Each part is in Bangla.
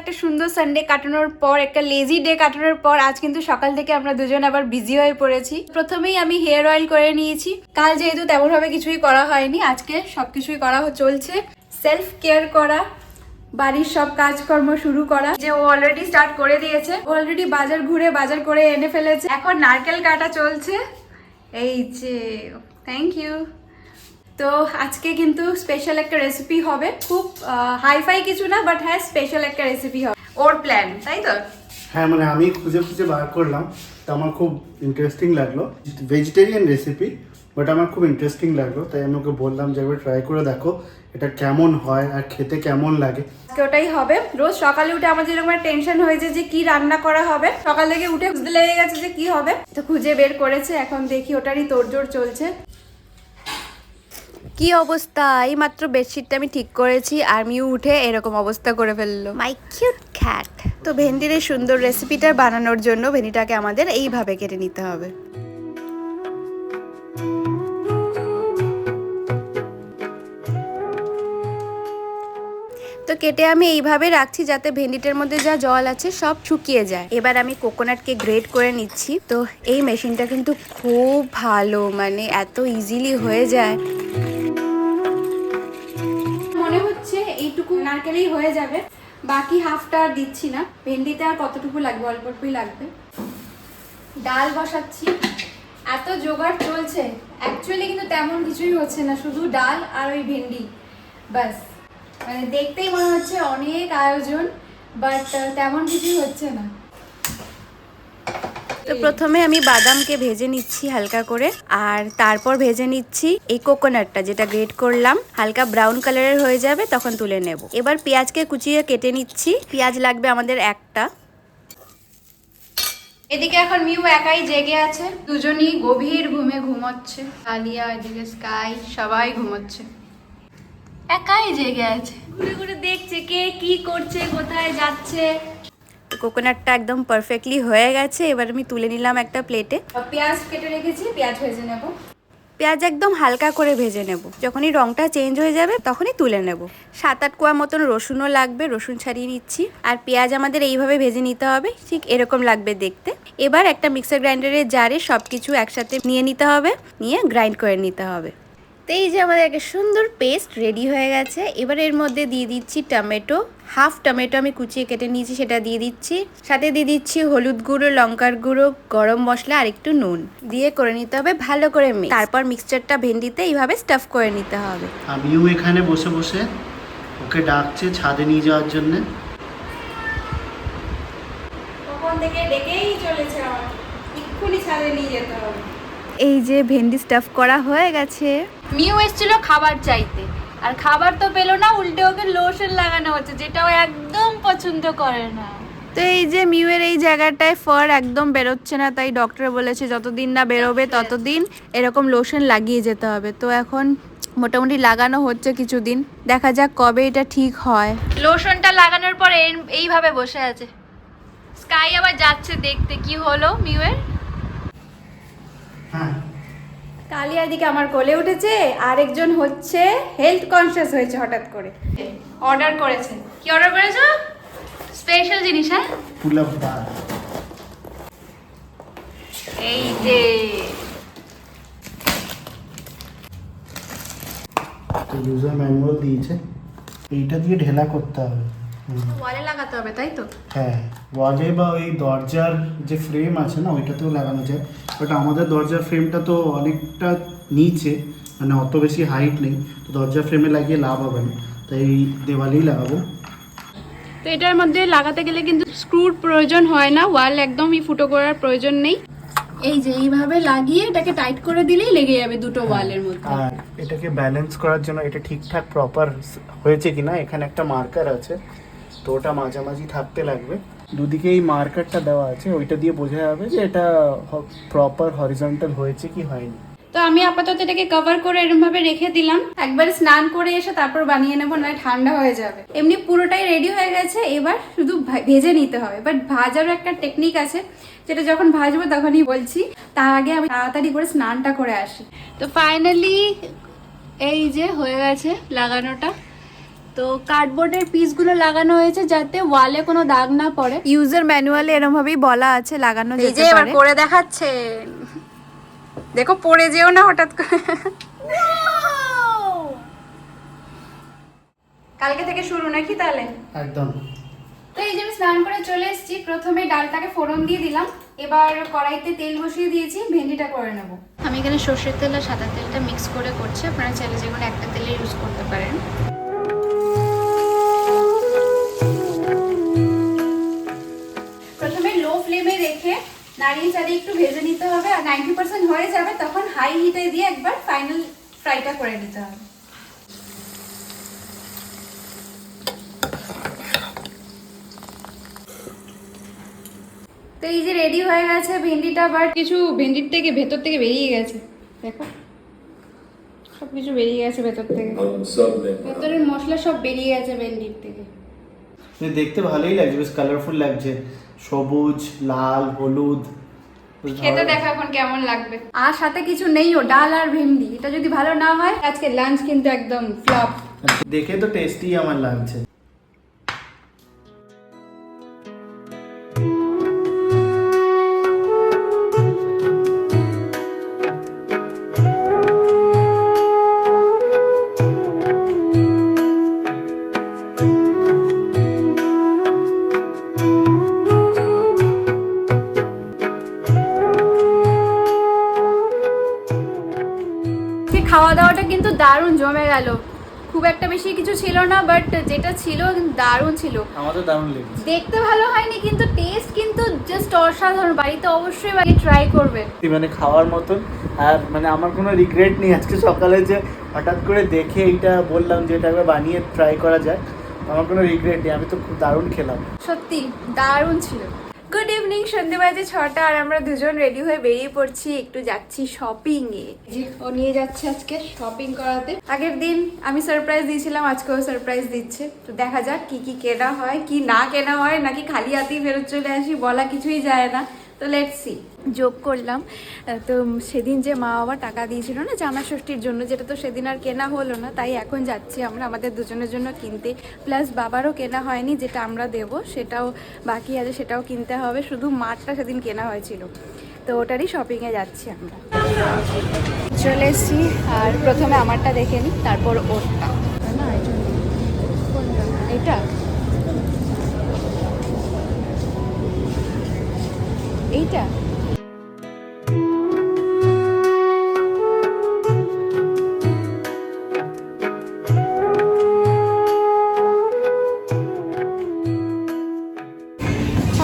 একটা সুন্দর সানডে কাটানোর পর, একটা লেজি ডে কাটানোর পর, আজ কিন্তু সকাল থেকে আমরা দুজন আবার বিজি হয়ে পড়েছি। প্রথমেই আমি হেয়ার অয়েল করে নিয়েছি। কাল যেহেতু তেমনভাবে কিছুই করা হয়নি, আজকে সবকিছুই করা চলছে। সেলফ কেয়ার করা, বাড়ির সব কাজকর্ম শুরু করা, যে ও অলরেডি স্টার্ট করে দিয়েছে। ও অলরেডি বাজার ঘুরে বাজার করে এনে ফেলেছে। এখন নারকেল কাটা চলছে। এই যে থ্যাংক ইউ তো আজকে কিন্তু স্পেশাল একটা রেসিপি হবে। খুব হাইফাই কিছু না বাট হ্যাঁ স্পেশাল একটা রেসিপি হবে। ওর প্ল্যান তাই তো? হ্যাঁ মানে আমি খুঁজে খুঁজে বার করলাম তো আমার খুব ইন্টারেস্টিং লাগল। ভেজিটেরিয়ান রেসিপি বাট আমার খুব ইন্টারেস্টিং লাগল তাই আমি ওকে বললাম যে একবার ট্রাই করে দেখো এটা কেমন হয় আর খেতে কেমন লাগে। ওটাই হবে। রোজ সকালে উঠে আমাদের এরকম টেনশন হয়েছে যে কি রান্না করা হবে সকাল থেকে উঠে লেগে গেছে যে কি হবে। তো খুঁজে বের করেছে এখন দেখি ওটারই তোড়জোড় চলছে। কি অবস্থা? এই মাত্র বেডশিটটা আমি ঠিক করেছি আর মিউ উঠে এরকম অবস্থা করে ফেলল। মাই কিউট খ্যাট তো ভেন্ডির এই সুন্দর রেসিপিটা বানানোর জন্য ভেন্ডিটাকে আমাদের এইভাবে কেটে নিতে হবে। তো কেটে আমি এইভাবে রাখছি যাতে ভেন্ডিটার মধ্যে যা জল আছে সব শুকিয়ে যায়। এবার আমি কোকোনাটকে গ্রেট করে নিচ্ছি। তো এই মেশিনটা কিন্তু খুব ভালো মানে এত ইজিলি হয়ে যায়। এইটুকু নারকেলেই হয়ে যাবে। বাকি হাফটা আর দিচ্ছি না। ভেন্ডিতে আর কতটুকু লাগবে? অল্প অল্পই লাগবে। ডাল বসাচ্ছি। এত জোগাড় চলছে। অ্যাকচুয়ালি কিন্তু তেমন কিছুই হচ্ছে না, শুধু ডাল আর ওই ভেন্ডি। বাস মানে দেখতেই মনে হচ্ছে অনেক আয়োজন বাট তেমন কিছুই হচ্ছে না। তো প্রথমে আমি বাদামকে ভেজে নিচ্ছি হালকা করে, আর তারপর ভেজে নিচ্ছি এই কোকোনাটটা যেটা গ্রেট করলাম। হালকা ব্রাউন কালারের হয়ে যাবে, তখন তুলে নেব। এবার পেঁয়াজকে কুচিয়ে কেটে নিচ্ছি। পেঁয়াজ লাগবে আমাদের একটা। এদিকে এখন মিউ একাই জেগে আছে। দুজনই গভীর ঘুমে ঘুমোচ্ছে। আলিয়া, এদিকে স্কাই, সবাই ঘুমোচ্ছে। একাই জেগে আছে। ঘুরে ঘুরে দেখছে কে কি করছে, কোথায় যাচ্ছে। কোকোনাটটা একদম পারফেক্টলি হয়ে গেছে। এবার আমি তুলে নিলাম একটা প্লেটে পেঁয়াজ কেটে রেখেছি পেঁয়াজ ভেজে নেব। পেঁয়াজ একদম হালকা করে ভেজে নেব। যখনই রংটা চেঞ্জ হয়ে যাবে তখনই তুলে নেব। সাত আট কোয়া মতন রসুনও লাগবে রসুন ছাড়িয়ে নিচ্ছি। আর পেঁয়াজ আমাদের এইভাবে ভেজে নিতে হবে ঠিক এরকম লাগবে দেখতে। এবার একটা মিক্সার গ্রাইন্ডারের জারে সব কিছু একসাথে নিয়ে নিতে হবে নিয়ে গ্রাইন্ড করে নিতে হবে। তো এই যে আমাদের একটা সুন্দর পেস্ট রেডি হয়ে গেছে। এবার এর মধ্যে দিয়ে দিচ্ছি টমেটো। হাফ টমেটো আমি কুচিয়ে কেটে নিয়েছি সেটা দিয়ে দিচ্ছি। সাথে দিয়ে দিচ্ছি হলুদ গুঁড়ো লঙ্কার গুঁড়ো গরম মশলা আর একটু নুন। দিয়ে করে নিতে হবে ভালো করে mix। তারপর মিক্সচারটা ভেন্ডিতে এইভাবে স্টাফ করে নিতে হবে। আমিও এখানে বসে বসে ওকে ডাকছে ছাদে নিয়ে যাওয়ার জন্য। কখন থেকে ডেকেই চলেছে আমার। এক্ষুনি ছাদে নিয়ে যেতে হবে। এই যে ভেন্ডি স্টাফ করা হয়ে গেছে। মিউ এসেছিল খাবার চাইতে। আর খাবার তো পেল না উল্টে ওকে লোশন লাগানো হচ্ছে যেটা ও একদম পছন্দ করে না। তো এই যে মিউয়ের এই জায়গাটায় ফার একদম বেরোচ্ছে না তাই ডক্টর বলেছে যতদিন না বেরোবে ততদিন এরকম লোশন লাগিয়ে যেতে হবে। তো এখন মোটামুটি লাগানো হচ্ছে কিছুদিন দেখা যাক কবে এটা ঠিক হয়। লোশনটা লাগানোর পর এইভাবে বসে আছে। স্কাই আবার যাচ্ছে দেখতে কি হলো মিউয়ের? হ্যাঁ। কালিয়া দিকে আমার কোলে উঠেছে আরেকজন হচ্ছে হেলথ কনসিয়াস হয়েছে হঠাৎ করে। অর্ডার করেছে। কি অর্ডার করেছ? স্পেশাল জিনিস হ্যাঁ? ডাল এই যে। ইউজার ম্যানুয়াল দিয়েছে। এইটা দিয়ে ঢেলা করতে হবে। ওয়ালে লাগাতে হবে তাই তো? হ্যাঁ ওয়ালে বা ওই দরজার যে ফ্রেম আছে না ওইটাতেও লাগানো যায়। বাট আমাদের দরজার ফ্রেমটা তো অনেকটা নিচে মানে অত বেশি হাইট নেই। তো দরজার ফ্রেমে লাগিয়ে লাভ হবে না। তাই দেওয়ালেই লাগাবো। তো এটার মধ্যে লাগাতে গেলে কিন্তু স্ক্রুর প্রয়োজন হয় না ওয়াল একদমই ফুটো করার প্রয়োজন নেই। এই যে এইভাবে লাগিয়ে এটাকে টাইট করে দিলেই লেগে যাবে দুটো ওয়ালের মধ্যে। আর এটাকে ব্যালেন্স করার জন্য এটা ঠিকঠাক প্রপার হয়েছে কিনা এখানে একটা মার্কার আছে। তো ওটা মাঝামাঝি থাকতে লাগবে। দুদিকে এই মার্কারটা দেওয়া আছে, ওইটা দিয়ে বোঝা যাবে যে এটা প্রপার হরিজন্টাল হয়েছে কি হয়নি। তো আমি আপাতত এটাকে কভার করে এরকম ভাবে রেখে দিলাম। একবার স্নান করে এসে তারপর বানিয়ে নেব না ঠান্ডা হয়ে যাবে। এমনি পুরোটাই রেডি হয়ে গেছে, এবার শুধু ভেজে নিতে হবে। বাট ভাজারও একটা টেকনিক আছে, যেটা যখন ভাজবো তখনই বলছি। তার আগে আমি তাড়াতাড়ি করে স্নানটা করে আসি। তো ফাইনালি এই যে হয়ে গেছে লাগানোটা। তো কার্ডবোর্ডের পিসগুলো লাগানো হয়েছে যাতে ওয়ালে কোনো দাগ না পড়ে। ইউজার ম্যানুয়ালে এরকম ভাবেই বলা আছে লাগানো এই যে এবার করে দেখাচ্ছে। দেখো পড়ে যেও না হঠাৎ করে। কালকে থেকে শুরু নাকি তাহলে? একদম। তো এই যে আমি স্নান করে চলে এসেছি প্রথমে ডালটাকে ফোড়ন দিয়ে দিলাম। এবার কড়াইতে তেল বসিয়ে দিয়েছি ভেন্ডিটা করে নেব। আমি এখানে সর্ষের তেল আর সাদা তেলটা মিক্স করে করছি। আপনারা চাইলে যে কোনো একটা তেলে ইউজ করতে পারেন। ফ্লেমে রেখে নাড়িয়ে একটু ভেজে নিতে হবে আর নাইনটি পার্সেন্ট হয়ে যাবে তখন হাই হিটে দিয়ে একবার ফাইনাল ফ্রাইটা করে নিতে হবে। তো এই যে রেডি হয়ে গেছে ভেন্ডিটা আবার কিছু ভেন্ডির থেকে ভেতর থেকে বেরিয়ে গেছে। দেখো সব কিছু বেরিয়ে গেছে ভেতর থেকে। ভেতরের মশলা সব বেরিয়ে গেছে ভেন্ডির থেকে। দেখতে ভালোই লাগছে বেশ কালারফুল লাগছে। সবুজ লাল হলুদ। খেতে দেখো এখন কেমন লাগবে। আর সাথে কিছু নেইও ডাল আর ভেন্ডি। এটা যদি ভালো না হয় আজকে লাঞ্চ কিন্তু একদম ফ্লপ দেখে তো টেস্টি আমার লাগছে খাওয়া দাওয়াটা কিন্তু দারুণ জমে গেল। খুব একটা বেশি কিছু ছিল না বাট যেটা ছিল দারুণ ছিল। আমার তো দারুণ লেগেছে। দেখতে ভালো হয়নি কিন্তু টেস্ট কিন্তু জাস্ট অসাধারণ। বাড়িতে অবশ্যই বাড়ি ট্রাই করবেন মানে খাওয়ার মতন। আর মানে আমার কোনো রিগ্রেট নেই আজকে সকালে যে হঠাৎ করে দেখে এইটা বললাম যে এটা একবার বানিয়ে ট্রাই করা যায় আমার কোনো রিগ্রেট নেই আমি তো খুব দারুণ খেলাম। সত্যি দারুণ ছিল। গুড ইভিনিং সন্ধে বাজে ছটা আর আমরা দুজন রেডি হয়ে বেরিয়ে পড়ছি একটু যাচ্ছি শপিং এ ও নিয়ে যাচ্ছে আজকে শপিং করাতে। আগের দিন আমি সারপ্রাইজ দিয়েছিলাম আজকেও সারপ্রাইজ দিচ্ছে। তো দেখা যাক কি কি কেনা হয় কি না কেনা হয় নাকি খালি হাতেই ফেরত চলে আসি বলা কিছুই যায় না। তো লেটস যোগ করলাম। তো সেদিন যে মা বাবা টাকা দিয়েছিল না জামা ষষ্ঠীর জন্য, যেটা তো সেদিন আর কেনা হলো না, তাই এখন যাচ্ছি আমরা আমাদের দুজনের জন্য কিনতে। প্লাস বাবারও কেনা হয়নি, যেটা আমরা দেব, সেটাও বাকি আছে, সেটাও কিনতে হবে। শুধু মাঠটা সেদিন কেনা হয়েছিল। তো ওটারই শপিংয়ে যাচ্ছি আমরা। চলে এসছি, আর প্রথমে আমারটা দেখে নিই তারপর ওরটা। না এটা? এইটা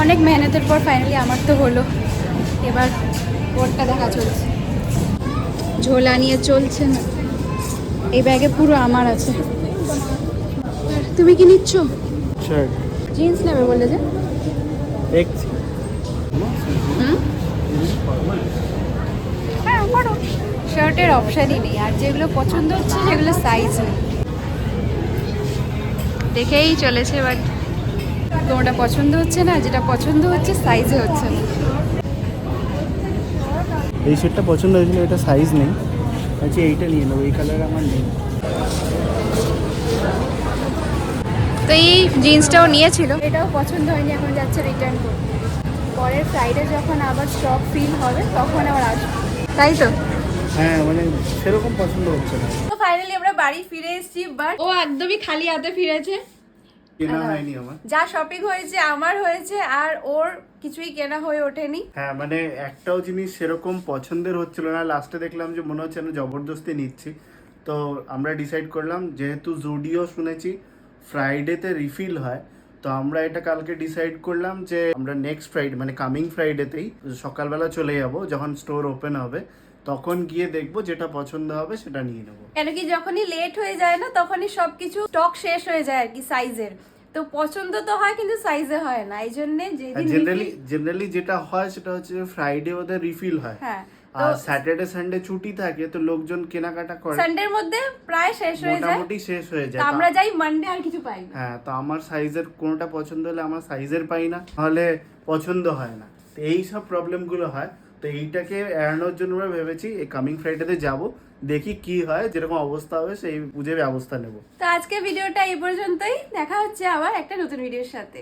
অনেক মেহনতের পর ফাইনালি আমার তো হলো। এবার ওরটা দেখা চলছে। ঝোলা নিয়ে চলছে না। এই ব্যাগে পুরো আমার আছে। তুমি কি নিচ্ছ? জিন্স নেবে বলে যে? দেখছি হ্যাঁ শার্টের অপশানই নেই। আর যেগুলো পছন্দ হচ্ছে সেগুলো সাইজ নেই। দেখেই চলেছে বাট কোনোটা পছন্দ হচ্ছে না যেটা পছন্দ হচ্ছে সাইজে হচ্ছে না। এই শার্টটা পছন্দ হয়েছিল এটা সাইজ নেই। আচ্ছা এইটা নিয়ে নেব এই কালার আমার নেই। তো এই জিন্সটাও নিয়েছিল। এটাও পছন্দ হয়নি এখন যাচ্ছে রিটার্ন করতে। পরের ফ্রাইডে যখন আবার স্টক ফিল হবে তখন আবার আসবে। তাই তো? হ্যাঁ মানে সেরকম পছন্দ হচ্ছে না। তো ফাইনালি আমরা বাড়ি ফিরে এসেছি বাট ও একদমই খালি হাতে ফিরেছে। কেনা হয়নি আমার। যা শপিং হয়েছে আমার হয়েছে আর ওর কিছুই কেনা হয়ে ওঠেনি। হ্যাঁ মানে একটাও জিনিস সেরকম পছন্দের হচ্ছিল না। লাস্টে দেখলাম যে মনে হচ্ছে আমি জবরদস্তি নিচ্ছি। তো আমরা ডিসাইড করলাম যেহেতু জুডিও শুনেছি ফ্রাইডেতে রিফিল হয়। তো আমরা এটা কালকে ডিসাইড করলাম যে আমরা নেক্সট ফ্রাইডে মানে কামিং ফ্রাইডেতেই সকালবেলা চলে যাব যখন স্টোর ওপেন হবে। তখন গিয়ে দেখব যেটা পছন্দ হবে সেটা নিয়ে নেব। কেন কি যখনই লেট হয়ে যায় না তখনই সবকিছু স্টক শেষ হয়ে যায় আর কি সাইজের তো পছন্দ তো হয় কিন্তু সাইজে হয় না। এই জন্য জেনারেলি জেনারেলি যেটা হয় সেটা হচ্ছে ফ্রাইডে ওদের রিফিল হয়। হ্যাঁ। আর স্যাটারডে সানডে ছুটি থাকে তো লোকজন কেনাকাটা করে। সানডের মধ্যে প্রায় শেষ হয়ে যায়। মোটামুটি শেষ হয়ে যায়। তো আমরা যাই মানডে আর কিছু পাই না। হ্যাঁ তো আমার সাইজের কোনোটা পছন্দ হলে আমার সাইজের পাই না তাহলে পছন্দ হয় না। তো এই সব প্রবলেমগুলো হয়। তো এইটাকে এড়ানোর জন্য আমরা ভেবেছি এই কামিং ফ্রাইডেতে যাব দেখি কি হয় যেরকম অবস্থা হবে সেই বুঝে ব্যবস্থা নেব। তো আজকে ভিডিওটা এই পর্যন্তই। দেখা হচ্ছে আবার একটা নতুন ভিডিওর সাথে।